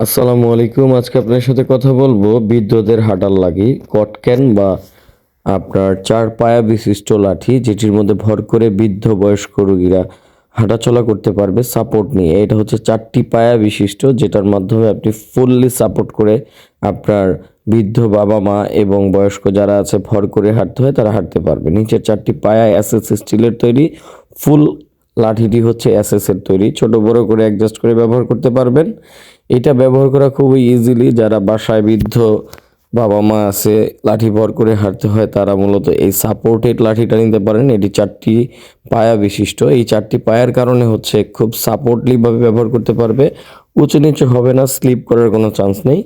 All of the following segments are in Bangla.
আসসালামু আলাইকুম। আজকে আপনার সাথে কথা বলব বৃদ্ধদের হাঁটার লাগি কটক্যান বা আপনার চার পায়া বিশিষ্ট লাঠি, যেটির মধ্যে ভর করে বৃদ্ধ বয়স্ক রোগীরা হাঁটাচলা করতে পারবে সাপোর্ট নিয়ে। এটা হচ্ছে চারটি পায়া বিশিষ্ট, যেটার মাধ্যমে আপনি ফুললি সাপোর্ট করে আপনার বৃদ্ধ বাবা মা এবং বয়স্ক যারা আছে ভর করে হাঁটতে হয়, তারা হাঁটতে পারবে। নিচের চারটি পায়া এসএস স্টিলের তৈরি, ফুল লাঠিটি হচ্ছে এর তৈরি। ছোট বড় করে অ্যাডজাস্ট করে ব্যবহার করতে পারবেন। এটা ব্যবহার করা খুবই ইজিলি যারা বাসায় বৃদ্ধ বাবা মা আছে, লাঠি ভর করে হাঁটতে হয়, তারা মূলত এই সাপোর্টেড লাঠিটা নিতে পারেন। এটি চারটি পায়া বিশিষ্ট। এই চারটি পায়ার কারণে হচ্ছে খুব সাপোর্টলিভাবে ব্যবহার করতে পারবে। উঁচু নিচু হবে না স্লিপ করার কোনো চান্স নেই।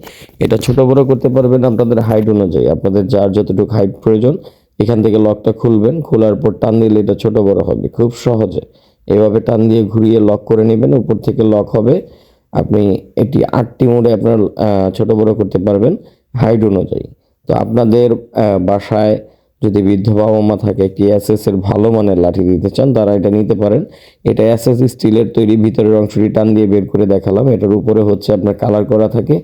এটা ছোট বড় করতে পারবেন আপনাদের হাইট অনুযায়ী। আপনাদের যার যতটুকু হাইট প্রয়োজন, এখান থেকে লকটা খুলবেন। খোলার পর টান দিলে এটা ছোট বড় হবে, খুব সহজে। এভাবে টান দিয়ে ঘুরিয়ে লক করে নেবেন। উপর থেকে লক হবে। আপনি এটি আটটি মোডে আপনার ছোট বড় করতে পারবেন হাইট অনুযায়ী। তো আপনাদের বাসায় যদি বৃদ্ধ বাবা মা থাকে, একটি এর ভালো মানের লাঠি দিতে চান, তারা এটা নিতে পারেন। এটা এসএস স্টিলের তৈরি, ভিতরের অংশটি টান দিয়ে বের করে দেখালাম। এটার উপরে হচ্ছে আপনার কালার করা থাকে।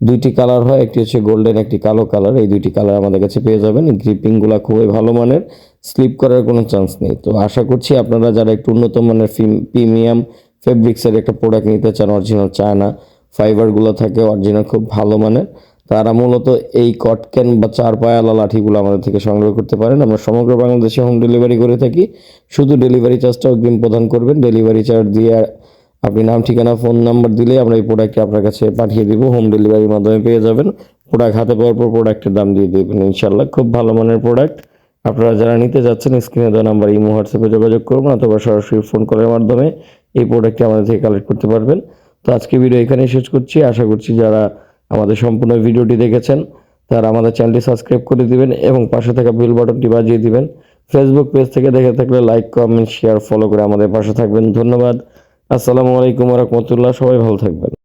দুইটি কালার হয়, একটি হচ্ছে গোল্ডেন, একটি কালো কালার। এই দুইটি কালার আমাদের কাছে পেয়ে যাবেন। গ্রিপিংগুলো খুবই ভালো মানের, স্লিপ করার কোনো চান্স নেই। তো আশা করছি আপনারা যারা একটু উন্নত মানের প্রিমিয়াম ফেব্রিক্সের একটা প্রোডাক্ট নিতে চান অরিজিনাল চায়না ফাইবারগুলো থাকে অরিজিনাল খুব ভালো মানের। তারা মূলত এই কটক্যান বা চার পায়ালা লাঠিগুলো আমাদের থেকে সংগ্রহ করতে পারেন। আমরা সমগ্র বাংলাদেশে হোম ডেলিভারি করে থাকি। শুধু ডেলিভারি চার্জটা অগ্রিম প্রদান করবেন। ডেলিভারি চার্জ দিয়ে আপনি নাম, ঠিকানা ফোন নাম্বার দিলে আমরা এই প্রোডাক্টটি আপনার কাছে পাঠিয়ে দিব। হোম ডেলিভারির মাধ্যমে পেয়ে যাবেন। প্রোডাক্ট হাতে পাওয়ার পর প্রোডাক্টের দাম দিয়ে দেবেন ইনশাল্লাহ খুব ভালো মানের প্রোডাক্ট আপনারা যারা নিতে যাচ্ছেন স্ক্রিনে দেওয়া নাম্বার ইমো হোয়াটসঅ্যাপে যোগাযোগ করবেন অথবা সরাসরি ফোন কলের মাধ্যমে এই প্রোডাক্টটি আমাদের থেকে কালেক্ট করতে পারবেন। তো আজকে ভিডিও এখানেই শেষ করছি। আশা করছি যারা আমাদের সম্পূর্ণ ভিডিওটি দেখেছেন, তারা আমাদের চ্যানেলটি সাবস্ক্রাইব করে দিবেন এবং পাশে থাকা বেল বাটনটি বাজিয়ে দিবেন। ফেসবুক পেজ থেকে দেখে থাকলে লাইক কমেন্ট শেয়ার ফলো করে আমাদের পাশে থাকবেন। ধন্যবাদ। আসসালামু আলাইকুম রহমতুল্লাহ। সবাই ভালো থাকবেন।